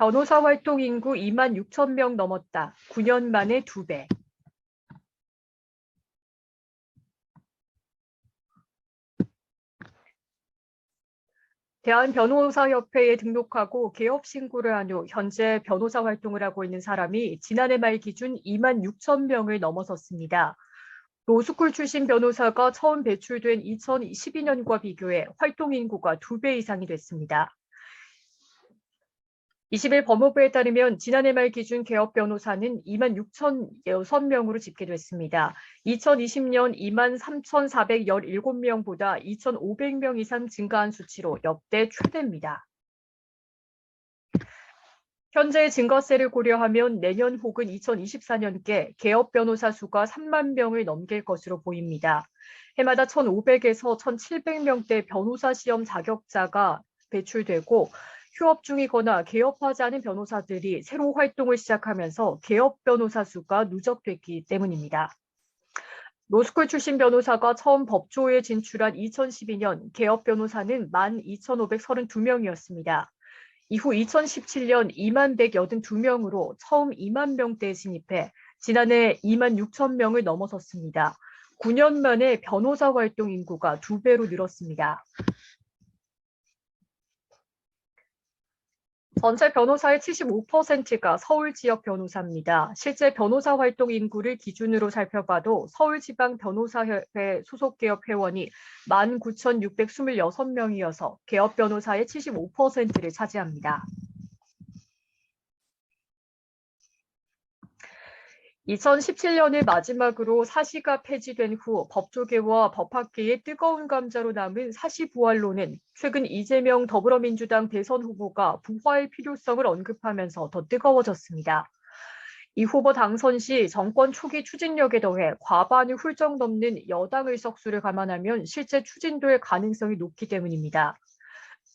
변호사 활동 인구 2만 6천 명 넘었다. 9년 만에 2배. 대한변호사협회에 등록하고 개업 신고를 한 후 현재 변호사 활동을 하고 있는 사람이 지난해 말 기준 2만 6천 명을 넘어섰습니다. 로스쿨 출신 변호사가 처음 배출된 2012년과 비교해 활동 인구가 2배 이상이 됐습니다. 20일 법무부에 따르면 지난해 말 기준 개업 변호사는 2만 6,006명으로 집계됐습니다. 2020년 2만 3,417명보다 2,500명 이상 증가한 수치로 역대 최대입니다. 현재 증가세를 고려하면 내년 혹은 2024년께 개업 변호사 수가 3만 명을 넘길 것으로 보입니다. 해마다 1,500에서 1,700명대 변호사 시험 자격자가 배출되고 휴업 중이거나 개업하지 않은 변호사들이 새로 활동을 시작하면서 개업 변호사 수가 누적됐기 때문입니다. 로스쿨 출신 변호사가 처음 법조에 진출한 2012년 개업 변호사는 12,532명이었습니다. 이후 2017년 2만 182명으로 처음 2만 명대에 진입해 지난해 2만 6천 명을 넘어섰습니다. 9년 만에 변호사 활동 인구가 두 배로 늘었습니다. 전체 변호사의 75%가 서울 지역 변호사입니다. 실제 변호사 활동 인구를 기준으로 살펴봐도 서울지방 변호사협회 소속 개업 회원이 19,626명이어서 개업 변호사의 75%를 차지합니다. 2017년을 마지막으로 사시가 폐지된 후 법조계와 법학계의 뜨거운 감자로 남은 사시 부활론은 최근 이재명 더불어민주당 대선 후보가 부활 필요성을 언급하면서 더 뜨거워졌습니다. 이 후보 당선 시 정권 초기 추진력에 더해 과반을 훌쩍 넘는 여당 의석수를 감안하면 실제 추진도의 가능성이 높기 때문입니다.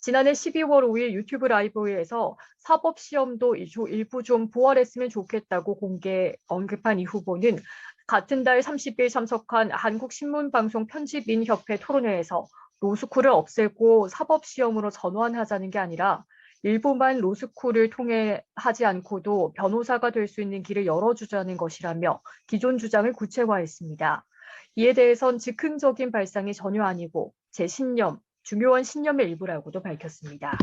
지난해 12월 5일 유튜브 라이브에서 사법시험도 일부 좀 부활했으면 좋겠다고 공개 언급한 이 후보는 같은 달 30일 참석한 한국신문방송 편집인 협회 토론회에서 로스쿨을 없애고 사법시험으로 전환하자는 게 아니라 일부만 로스쿨을 통해 하지 않고도 변호사가 될 수 있는 길을 열어주자는 것이라며 기존 주장을 구체화했습니다. 이에 대해선 즉흥적인 발상이 전혀 아니고 제 신념, 중요한 신념의 일부라고도 밝혔습니다.